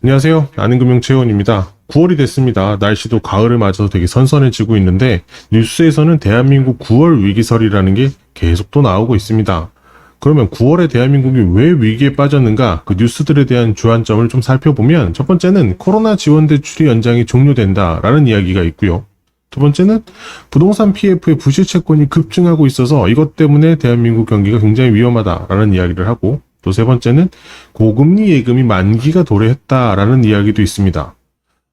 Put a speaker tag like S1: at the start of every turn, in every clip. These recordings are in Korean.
S1: 안녕하세요. 아는금융채원입니다. 9월이 됐습니다. 날씨도 가을을 맞아서 되게 선선해지고 있는데 뉴스에서는 대한민국 9월 위기설이라는 게 계속 또 나오고 있습니다. 그러면 9월에 대한민국이 왜 위기에 빠졌는가 그 뉴스들에 대한 주안점을 좀 살펴보면 첫 번째는 코로나 지원 대출이 연장이 종료된다라는 이야기가 있고요. 두 번째는 부동산 PF의 부실 채권이 급증하고 있어서 이것 때문에 대한민국 경기가 굉장히 위험하다라는 이야기를 하고 또 세 번째는 고금리 예금이 만기가 도래했다라는 이야기도 있습니다.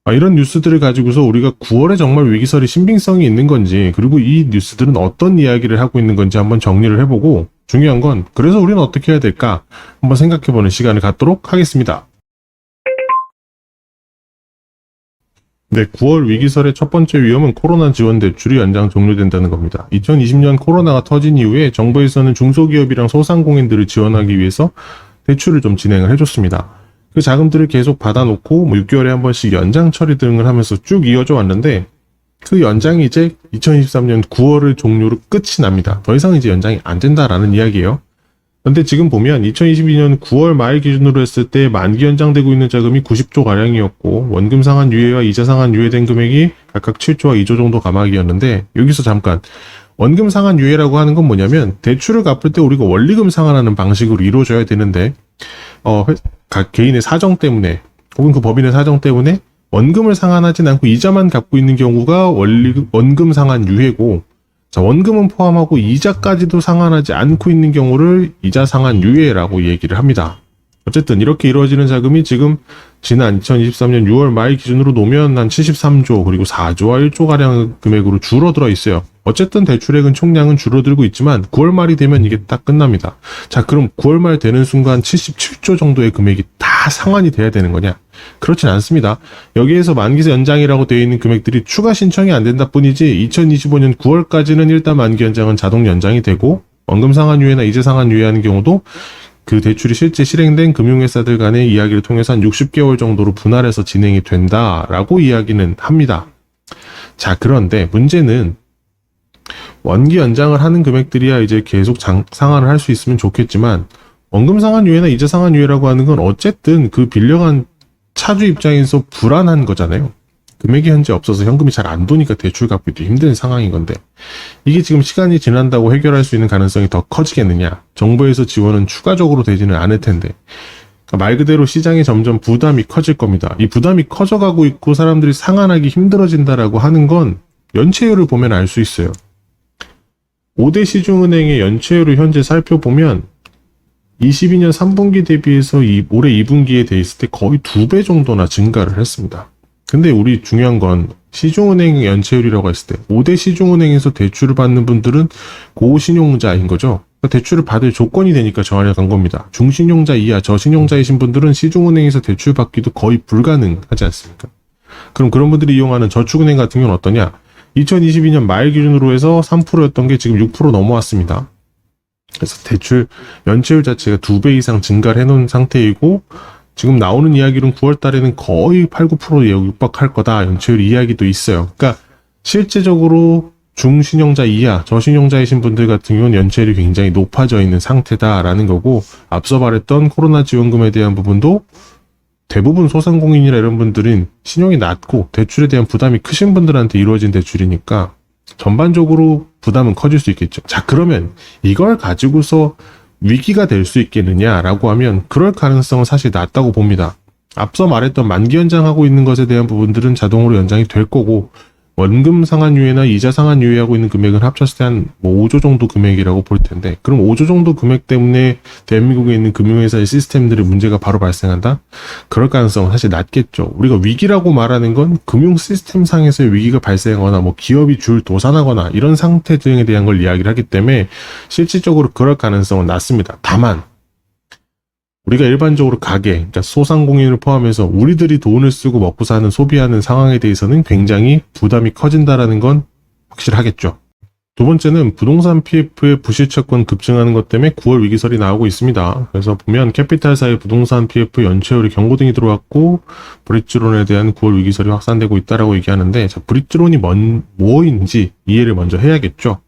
S1: 아, 이런 뉴스들을 가지고서 우리가 9월에 정말 위기설이 신빙성이 있는 건지 그리고 이 뉴스들은 어떤 이야기를 하고 있는 건지 한번 정리를 해보고 중요한 건 그래서 우리는 어떻게 해야 될까 한번 생각해보는 시간을 갖도록 하겠습니다. 네, 9월 위기설의 첫 번째 위험은 코로나 지원 대출이 연장 종료된다는 겁니다. 2020년 코로나가 터진 이후에 정부에서는 중소기업이랑 소상공인들을 지원하기 위해서 대출을 좀 진행을 해줬습니다. 그 자금들을 계속 받아놓고 뭐 6개월에 한 번씩 연장 처리 등을 하면서 쭉 이어져 왔는데 그 연장이 이제 2023년 9월을 종료로 끝이 납니다. 더 이상 이제 연장이 안 된다라는 이야기예요. 근데 지금 보면 2022년 9월 말 기준으로 했을 때 만기 연장되고 있는 자금이 90조 가량이었고 원금 상환 유예와 이자 상환 유예된 금액이 각각 7조와 2조 정도 가마기였는데 여기서 잠깐 원금 상환 유예라고 하는 건 뭐냐면 대출을 갚을 때 우리가 원리금 상환하는 방식으로 이루어져야 되는데 어, 회- 각 개인의 사정 때문에 혹은 그 법인의 사정 때문에 원금을 상환하진 않고 이자만 갚고 있는 경우가 원리 원금 상환 유예고 자, 원금은 포함하고 이자까지도 상환하지 않고 있는 경우를 이자 상환 유예라고 얘기를 합니다. 어쨌든 이렇게 이루어지는 자금이 지금 지난 2023년 6월 말 기준으로 놓으면 한 73조 그리고 4조와 1조 가량 금액으로 줄어들어 있어요. 어쨌든 대출액은 총량은 줄어들고 있지만 9월 말이 되면 이게 딱 끝납니다. 자, 그럼 9월 말 되는 순간 77조 정도의 금액이 다 상환이 돼야 되는 거냐? 그렇진 않습니다. 여기에서 만기세 연장이라고 되어 있는 금액들이 추가 신청이 안 된다 뿐이지 2025년 9월까지는 일단 만기 연장은 자동 연장이 되고 원금 상환 유예나 이자 상환 유예하는 경우도 그 대출이 실제 실행된 금융회사들 간의 이야기를 통해서 한 60개월 정도로 분할해서 진행이 된다라고 이야기는 합니다. 자, 그런데 문제는 원기 연장을 하는 금액들이야 이제 계속 장, 상환을 할 수 있으면 좋겠지만 원금 상환 유예나 이자 상환 유예라고 하는 건 어쨌든 그 빌려간 차주 입장에서 불안한 거잖아요. 금액이 현재 없어서 현금이 잘 안 도니까 대출 갚기도 힘든 상황인 건데 이게 지금 시간이 지난다고 해결할 수 있는 가능성이 더 커지겠느냐? 정부에서 지원은 추가적으로 되지는 않을 텐데 그러니까 말 그대로 시장에 점점 부담이 커질 겁니다. 이 부담이 커져가고 있고 사람들이 상환하기 힘들어진다라고 하는 건 연체율을 보면 알 수 있어요. 5대 시중은행의 연체율을 현재 살펴보면 22년 3분기 대비해서 이 올해 2분기에 돼 있을 때 거의 두 배 정도나 증가를 했습니다. 근데 우리 중요한 건 시중은행 연체율이라고 했을 때 5대 시중은행에서 대출을 받는 분들은 고신용자인 거죠. 그러니까 대출을 받을 조건이 되니까 저 안에 간 겁니다. 중신용자 이하 저신용자이신 분들은 시중은행에서 대출 받기도 거의 불가능하지 않습니까? 그럼 그런 분들이 이용하는 저축은행 같은 경우는 어떠냐? 2022년 말 기준으로 해서 3%였던 게 지금 6% 넘어왔습니다. 그래서 대출 연체율 자체가 두 배 이상 증가를 해놓은 상태이고 지금 나오는 이야기로는 9월 달에는 거의 8, 9%에 육박할 거다 연체율 이야기도 있어요. 그러니까 실제적으로 중신용자 이하, 저신용자이신 분들 같은 경우는 연체율이 굉장히 높아져 있는 상태다라는 거고 앞서 말했던 코로나 지원금에 대한 부분도 대부분 소상공인이나 이런 분들은 신용이 낮고 대출에 대한 부담이 크신 분들한테 이루어진 대출이니까 전반적으로 부담은 커질 수 있겠죠. 자, 그러면 이걸 가지고서 위기가 될 수 있겠느냐라고 하면 그럴 가능성은 사실 낮다고 봅니다. 앞서 말했던 만기 연장하고 있는 것에 대한 부분들은 자동으로 연장이 될 거고 원금 상환 유예나 이자 상환 유예하고 있는 금액은 합쳤을 때 한 뭐 5조 정도 금액이라고 볼 텐데 그럼 5조 정도 금액 때문에 대한민국에 있는 금융회사의 시스템들의 문제가 바로 발생한다? 그럴 가능성은 사실 낮겠죠. 우리가 위기라고 말하는 건 금융 시스템 상에서의 위기가 발생하거나 뭐 기업이 줄 도산하거나 이런 상태 등에 대한 걸 이야기를 하기 때문에 실질적으로 그럴 가능성은 낮습니다. 다만 우리가 일반적으로 가게, 그러니까 소상공인을 포함해서 우리들이 돈을 쓰고 먹고 사는 소비하는 상황에 대해서는 굉장히 부담이 커진다라는 건 확실하겠죠. 두 번째는 부동산 PF의 부실채권 급증하는 것 때문에 9월 위기설이 나오고 있습니다. 그래서 보면 캐피탈사의 부동산 PF 연체율이 경고 등이 들어왔고 브릿지론에 대한 9월 위기설이 확산되고 있다라고 얘기하는데 자, 브릿지론이 뭔 뭐인지 이해를 먼저 해야겠죠.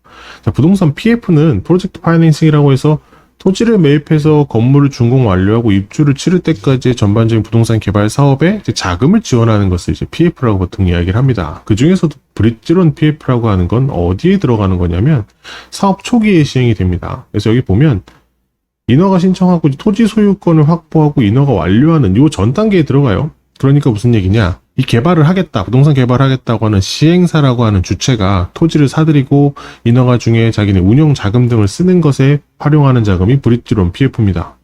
S1: 자, 부동산 PF는 프로젝트 파이낸싱이라고 해서 토지를 매입해서 건물을 준공 완료하고 입주를 치를 때까지의 전반적인 부동산 개발 사업에 자금을 지원하는 것을 이제 PF라고 보통 이야기를 합니다. 그 중에서도 브릿지론 PF라고 하는 건 어디에 들어가는 거냐면 사업 초기에 시행이 됩니다. 그래서 여기 보면 인허가 신청하고 토지 소유권을 확보하고 인허가 완료하는 요 전 단계에 들어가요. 그러니까 무슨 얘기냐? 이 개발을 하겠다, 부동산 개발을 하겠다고 하는 시행사라고 하는 주체가 토지를 사들이고 인허가 중에 자기네 운영 자금 등을 쓰는 것에 활용하는 자금이 브릿지론 PF입니다.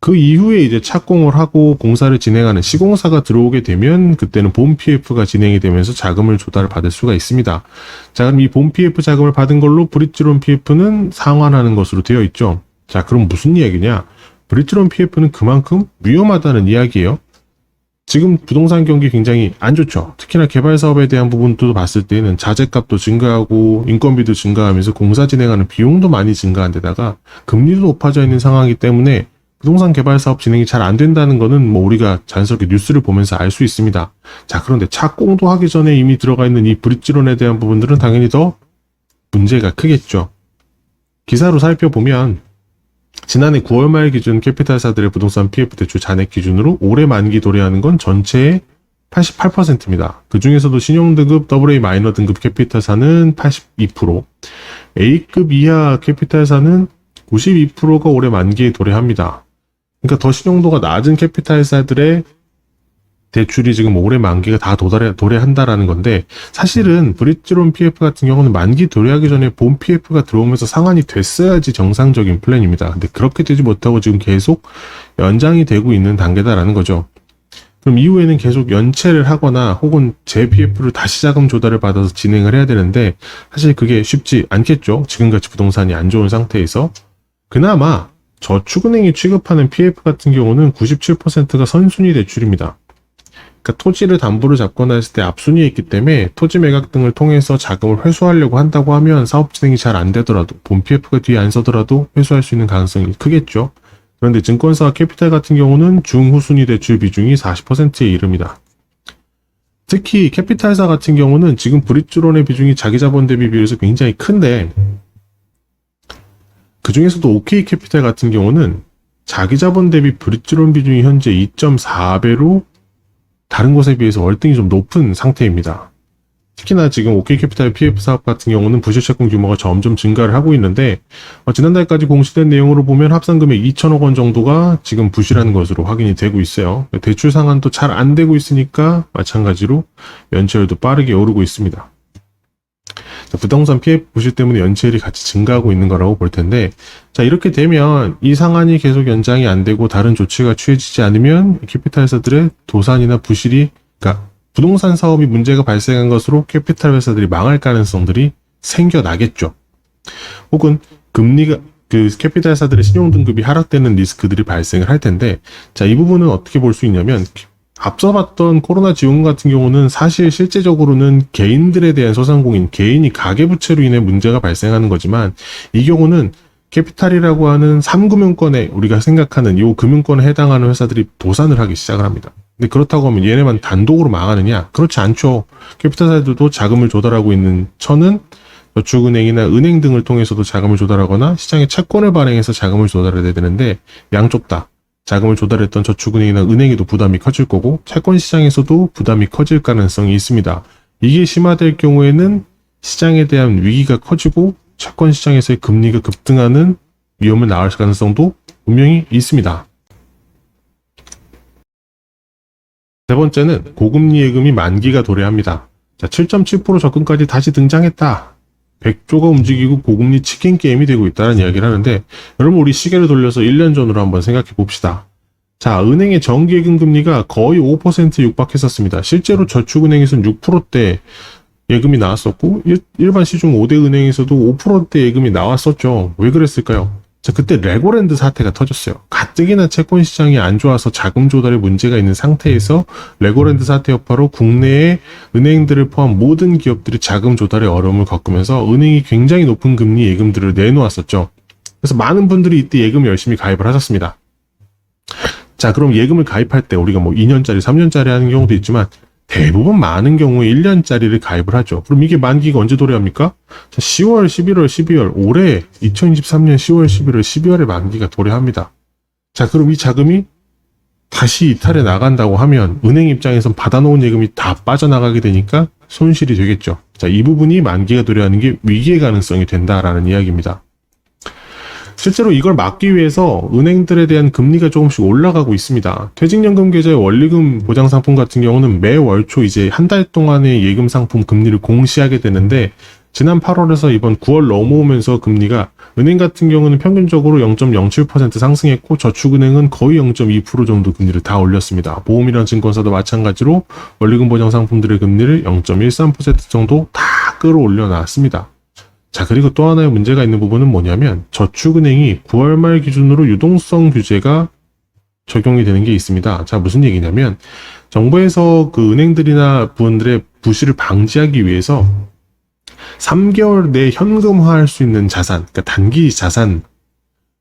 S1: 그 이후에 이제 착공을 하고 공사를 진행하는 시공사가 들어오게 되면 그때는 본 PF가 진행이 되면서 자금을 조달을 받을 수가 있습니다. 자, 그럼 이 본 PF 자금을 받은 걸로 브릿지론 PF는 상환하는 것으로 되어 있죠. 자, 그럼 무슨 이야기냐? 브릿지론 PF는 그만큼 위험하다는 이야기예요. 지금 부동산 경기 굉장히 안 좋죠. 특히나 개발 사업에 대한 부분도 봤을 때는 자재값도 증가하고 인건비도 증가하면서 공사 진행하는 비용도 많이 증가한 데다가 금리도 높아져 있는 상황이기 때문에 부동산 개발 사업 진행이 잘 안 된다는 거는 뭐 우리가 자연스럽게 뉴스를 보면서 알 수 있습니다. 자, 그런데 착공도 하기 전에 이미 들어가 있는 이 브릿지론에 대한 부분들은 당연히 더 문제가 크겠죠. 기사로 살펴보면 지난해 9월 말 기준 캐피탈사들의 부동산 PF 대출 잔액 기준으로 올해 만기 도래하는 건 전체의 88%입니다. 그 중에서도 신용등급 AA 마이너 등급 캐피탈사는 82%, A급 이하 캐피탈사는 92%가 올해 만기에 도래합니다. 그러니까 더 신용도가 낮은 캐피탈사들의 대출이 지금 올해 만기가 다 도달해, 도래한다라는 건데 사실은 브릿지론 PF 같은 경우는 만기 도래하기 전에 본 PF가 들어오면서 상환이 됐어야지 정상적인 플랜입니다. 근데 그렇게 되지 못하고 지금 계속 연장이 되고 있는 단계다라는 거죠. 그럼 이후에는 계속 연체를 하거나 혹은 재 PF를 다시 자금 조달을 받아서 진행을 해야 되는데 사실 그게 쉽지 않겠죠. 지금같이 부동산이 안 좋은 상태에서 그나마 저축은행이 취급하는 PF 같은 경우는 97%가 선순위 대출입니다. 그러니까 토지를 담보로 잡거나 했을 때 앞순위에 있기 때문에 토지 매각 등을 통해서 자금을 회수하려고 한다고 하면 사업 진행이 잘 안 되더라도 본 PF가 뒤에 안 서더라도 회수할 수 있는 가능성이 크겠죠. 그런데 증권사와 캐피탈 같은 경우는 중후순위 대출 비중이 40%에 이릅니다. 특히 캐피탈사 같은 경우는 지금 브릿지론의 비중이 자기 자본 대비 비율에서 굉장히 큰데 그 중에서도 OK 캐피탈 같은 경우는 자기 자본 대비 브릿지론 비중이 현재 2.4배로 다른 곳에 비해서 월등히 좀 높은 상태입니다. 특히나 지금 OK캐피탈 PF 사업 같은 경우는 부실 채권 규모가 점점 증가를 하고 있는데 어, 지난달까지 공시된 내용으로 보면 합산 금액 2천억 원 정도가 지금 부실한 것으로 확인이 되고 있어요. 대출 상환도 잘 안 되고 있으니까 마찬가지로 연체율도 빠르게 오르고 있습니다. 자, 부동산 PF 부실 때문에 연체율이 같이 증가하고 있는 거라고 볼 텐데 자 이렇게 되면 이 상한이 계속 연장이 안 되고 다른 조치가 취해지지 않으면 캐피탈사들의 도산이나 부실이 그러니까 부동산 사업이 문제가 발생한 것으로 캐피탈 회사들이 망할 가능성들이 생겨나겠죠. 혹은 금리가 그 캐피탈사들의 신용 등급이 하락되는 리스크들이 발생을 할 텐데 자 이 부분은 어떻게 볼 수 있냐면 앞서 봤던 코로나 지원 같은 경우는 사실 실제적으로는 개인들에 대한 소상공인, 개인이 가계부채로 인해 문제가 발생하는 거지만 이 경우는 캐피탈이라고 하는 3금융권에 우리가 생각하는 이 금융권에 해당하는 회사들이 도산을 하기 시작을 합니다. 근데 그렇다고 하면 얘네만 단독으로 망하느냐? 그렇지 않죠. 캐피탈사들도 자금을 조달하고 있는 천은 저축은행이나 은행 등을 통해서도 자금을 조달하거나 시장에 채권을 발행해서 자금을 조달해야 되는데 양쪽 다 자금을 조달했던 저축은행이나 은행에도 부담이 커질 거고 채권 시장에서도 부담이 커질 가능성이 있습니다. 이게 심화될 경우에는 시장에 대한 위기가 커지고 채권 시장에서의 금리가 급등하는 위험을 낳을 가능성도 분명히 있습니다. 세 번째는 고금리 예금이 만기가 도래합니다. 자, 7.7% 접근까지 다시 등장했다. 100조가 움직이고 고금리 치킨 게임이 되고 있다는 이야기를 하는데 여러분 우리 시계를 돌려서 1년 전으로 한번 생각해 봅시다. 자, 은행의 정기예금 금리가 거의 5% 육박했었습니다. 실제로 저축은행에서는 6%대 예금이 나왔었고 일, 반 시중 5대 은행에서도 5%대 예금이 나왔었죠. 왜 그랬을까요? 자, 그때 레고랜드 사태가 터졌어요. 가뜩이나 채권 시장이 안 좋아서 자금 조달에 문제가 있는 상태에서 레고랜드 사태 여파로 국내의 은행들을 포함 모든 기업들이 자금 조달에 어려움을 겪으면서 은행이 굉장히 높은 금리 예금들을 내놓았었죠. 그래서 많은 분들이 이때 예금 열심히 가입을 하셨습니다. 자, 그럼 예금을 가입할 때 우리가 뭐 2년짜리, 3년짜리 하는 경우도 있지만 대부분 많은 경우에 1년짜리를 가입을 하죠. 그럼 이게 만기가 언제 도래합니까? 자, 10월, 11월, 12월, 올해 2023년 10월, 11월, 12월에 만기가 도래합니다. 자, 그럼 이 자금이 다시 이탈에 나간다고 하면 은행 입장에선 받아놓은 예금이 다 빠져나가게 되니까 손실이 되겠죠. 자, 이 부분이 만기가 도래하는 게 위기의 가능성이 된다라는 이야기입니다. 실제로 이걸 막기 위해서 은행들에 대한 금리가 조금씩 올라가고 있습니다. 퇴직연금 계좌의 원리금 보장 상품 같은 경우는 매월 초 이제 한 달 동안의 예금 상품 금리를 공시하게 되는데 지난 8월에서 이번 9월 넘어오면서 금리가 은행 같은 경우는 평균적으로 0.07% 상승했고 저축은행은 거의 0.2% 정도 금리를 다 올렸습니다. 보험이랑 증권사도 마찬가지로 원리금 보장 상품들의 금리를 0.13% 정도 다 끌어올려 놨습니다. 자, 그리고 또 하나의 문제가 있는 부분은 뭐냐면 저축은행이 9월 말 기준으로 유동성 규제가 적용이 되는 게 있습니다. 자, 무슨 얘기냐면 정부에서 그 은행들이나 부원들의 부실을 방지하기 위해서 3개월 내에 현금화할 수 있는 자산, 그러니까 단기 자산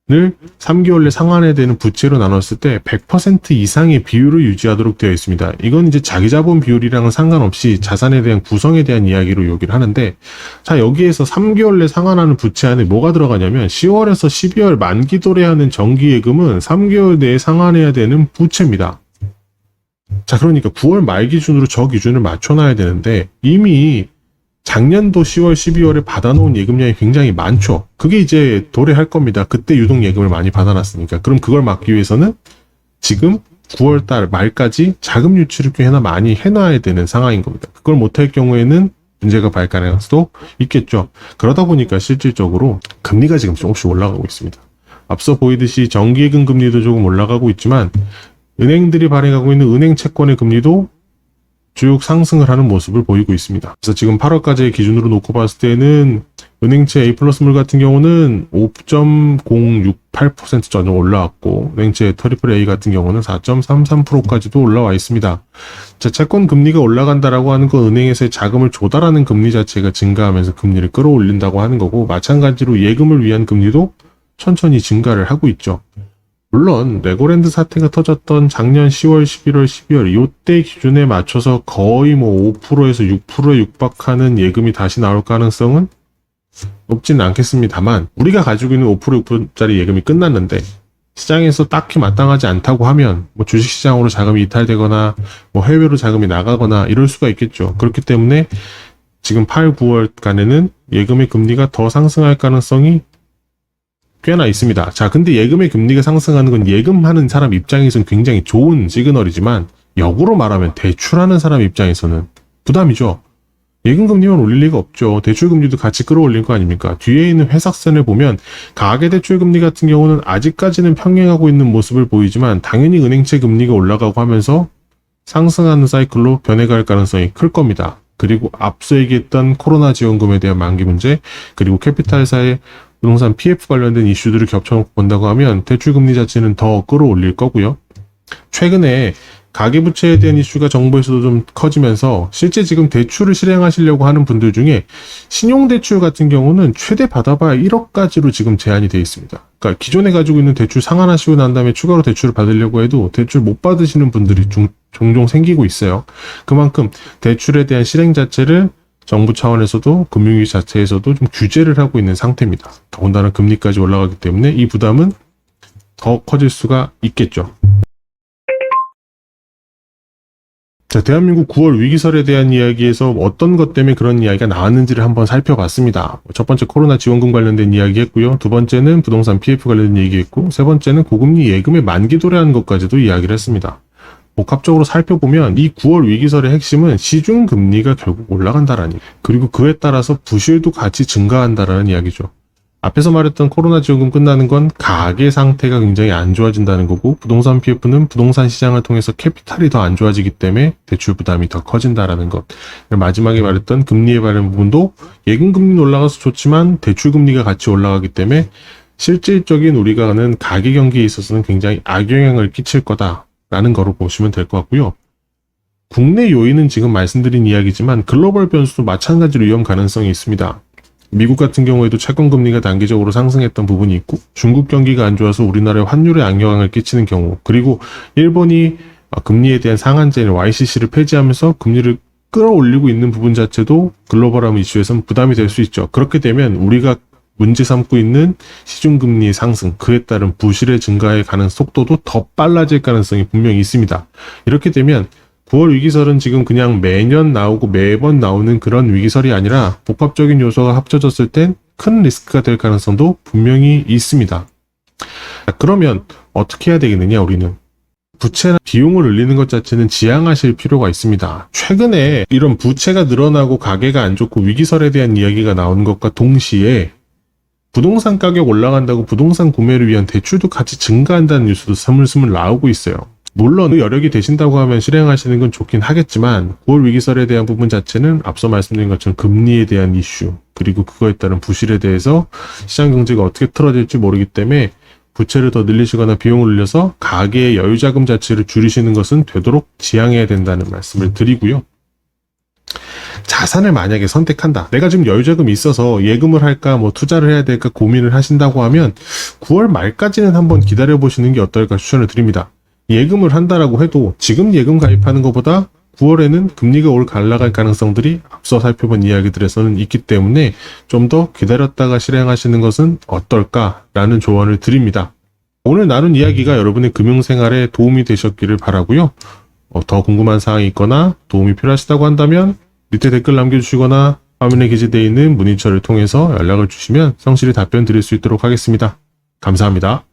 S1: 을 3개월 내 상환해야 되는 부채로 나눴을 때 100% 이상의 비율을 유지하도록 되어 있습니다. 이건 이제 자기 자본 비율이랑은 상관없이 자산에 대한 구성에 대한 이야기로 여기를 하는데 자 여기에서 3개월 내 상환하는 부채 안에 뭐가 들어가냐면 10월에서 12월 만기 도래하는 정기예금은 3개월 내에 상환해야 되는 부채입니다. 자 그러니까 9월 말 기준으로 저 기준을 맞춰놔야 되는데 이미 작년도 10월, 12월에 받아놓은 예금량이 굉장히 많죠. 그게 이제 도래할 겁니다. 그때 유동 예금을 많이 받아놨으니까. 그럼 그걸 막기 위해서는 지금 9월 달 말까지 자금 유치를 꽤나 많이 해놔야 되는 상황인 겁니다. 그걸 못할 경우에는 문제가 발생할 수도 있겠죠. 그러다 보니까 실질적으로 금리가 지금 조금씩 올라가고 있습니다. 앞서 보이듯이 정기예금 금리도 조금 올라가고 있지만 은행들이 발행하고 있는 은행 채권의 금리도 쭉 상승을 하는 모습을 보이고 있습니다. 그래서 지금 8월까지의 기준으로 놓고 봤을 때는 은행채 A 플러스물 같은 경우는 5.068% 전혀 올라왔고 은행채 트리플 A 같은 경우는 4.33%까지도 올라와 있습니다. 자, 채권 금리가 올라간다라고 하는 건 은행에서의 자금을 조달하는 금리 자체가 증가하면서 금리를 끌어올린다고 하는 거고 마찬가지로 예금을 위한 금리도 천천히 증가를 하고 있죠. 물론 레고랜드 사태가 터졌던 작년 10월, 11월, 12월 요때 기준에 맞춰서 거의 뭐 5%에서 6%에 육박하는 예금이 다시 나올 가능성은 높지는 않겠습니다만 우리가 가지고 있는 5% 6%짜리 예금이 끝났는데 시장에서 딱히 마땅하지 않다고 하면 뭐 주식시장으로 자금이 이탈되거나 뭐 해외로 자금이 나가거나 이럴 수가 있겠죠. 그렇기 때문에 지금 8, 9월간에는 예금의 금리가 더 상승할 가능성이 꽤나 있습니다. 자, 근데 예금의 금리가 상승하는 건 예금하는 사람 입장에서는 굉장히 좋은 시그널이지만 역으로 말하면 대출하는 사람 입장에서는 부담이죠. 예금 금리만 올릴 리가 없죠. 대출 금리도 같이 끌어올릴 거 아닙니까? 뒤에 있는 회사선을 보면 가계 대출 금리 같은 경우는 아직까지는 평행하고 있는 모습을 보이지만 당연히 은행채 금리가 올라가고 하면서 상승하는 사이클로 변해갈 가능성이 클 겁니다. 그리고 앞서 얘기했던 코로나 지원금에 대한 만기 문제, 그리고 캐피탈사의 부동산 PF 관련된 이슈들을 겹쳐놓고 본다고 하면 대출 금리 자체는 더 끌어올릴 거고요. 최근에 가계부채에 대한 이슈가 정부에서도 좀 커지면서 실제 지금 대출을 실행하시려고 하는 분들 중에 신용대출 같은 경우는 최대 받아봐야 1억까지로 지금 제한이 되어 있습니다. 그러니까 기존에 가지고 있는 대출 상환하시고 난 다음에 추가로 대출을 받으려고 해도 대출 못 받으시는 분들이 중, 종종 생기고 있어요. 그만큼 대출에 대한 실행 자체를 정부 차원에서도 금융위 자체에서도 좀 규제를 하고 있는 상태입니다. 더군다나 금리까지 올라가기 때문에 이 부담은 더 커질 수가 있겠죠. 자, 대한민국 9월 위기설에 대한 이야기에서 어떤 것 때문에 그런 이야기가 나왔는지를 한번 살펴봤습니다. 첫 번째 코로나 지원금 관련된 이야기 했고요. 두 번째는 부동산 PF 관련된 얘기 했고, 세 번째는 고금리 예금의 만기 도래하는 것까지도 이야기를 했습니다. 복합적으로 살펴보면 이 9월 위기설의 핵심은 시중 금리가 결국 올라간다라니 그리고 그에 따라서 부실도 같이 증가한다라는 이야기죠. 앞에서 말했던 코로나 지원금 끝나는 건 가계 상태가 굉장히 안 좋아진다는 거고 부동산 PF는 부동산 시장을 통해서 캐피탈이 더 안 좋아지기 때문에 대출 부담이 더 커진다라는 것. 마지막에 말했던 금리에 관련 부분도 예금 금리 올라가서 좋지만 대출 금리가 같이 올라가기 때문에 실질적인 우리가 하는 가계 경기에 있어서는 굉장히 악영향을 끼칠 거다 라는 거로 보시면 될 것 같고요. 국내 요인은 지금 말씀드린 이야기지만 글로벌 변수도 마찬가지로 위험 가능성이 있습니다. 미국 같은 경우에도 채권 금리가 단기적으로 상승했던 부분이 있고 중국 경기가 안 좋아서 우리나라의 환율에 악영향을 끼치는 경우 그리고 일본이 아, 금리에 대한 상한제인 YCC를 폐지하면서 금리를 끌어올리고 있는 부분 자체도 글로벌함 이슈에선 부담이 될 수 있죠. 그렇게 되면 우리가 문제 삼고 있는 시중금리의 상승, 그에 따른 부실의 증가에 가는 속도도 더 빨라질 가능성이 분명히 있습니다. 이렇게 되면 9월 위기설은 지금 그냥 매년 나오고 매번 나오는 그런 위기설이 아니라 복합적인 요소가 합쳐졌을 땐 큰 리스크가 될 가능성도 분명히 있습니다. 자, 그러면 어떻게 해야 되겠느냐, 우리는? 부채나 비용을 늘리는 것 자체는 지양하실 필요가 있습니다. 최근에 이런 부채가 늘어나고 가계가 안 좋고 위기설에 대한 이야기가 나오는 것과 동시에 부동산 가격 올라간다고 부동산 구매를 위한 대출도 같이 증가한다는 뉴스도 스물스물 나오고 있어요. 물론 그 여력이 되신다고 하면 실행하시는 건 좋긴 하겠지만 9월 위기설에 대한 부분 자체는 앞서 말씀드린 것처럼 금리에 대한 이슈 그리고 그거에 따른 부실에 대해서 시장 경제가 어떻게 틀어질지 모르기 때문에 부채를 더 늘리시거나 비용을 늘려서 가계의 여유자금 자체를 줄이시는 것은 되도록 지양해야 된다는 말씀을 드리고요. 자산을 만약에 선택한다. 내가 지금 여유자금이 있어서 예금을 할까, 뭐 투자를 해야 될까 고민을 하신다고 하면 9월 말까지는 한번 기다려 보시는 게 어떨까 추천을 드립니다. 예금을 한다라고 해도 지금 예금 가입하는 것보다 9월에는 금리가 올 갈라갈 가능성들이 앞서 살펴본 이야기들에서는 있기 때문에 좀 더 기다렸다가 실행하시는 것은 어떨까라는 조언을 드립니다. 오늘 나눈 이야기가 여러분의 금융생활에 도움이 되셨기를 바라고요. 어, 더 궁금한 사항이 있거나 도움이 필요하시다고 한다면 밑에 댓글 남겨주시거나 화면에 게시되어 있는 문의처를 통해서 연락을 주시면 성실히 답변 드릴 수 있도록 하겠습니다. 감사합니다.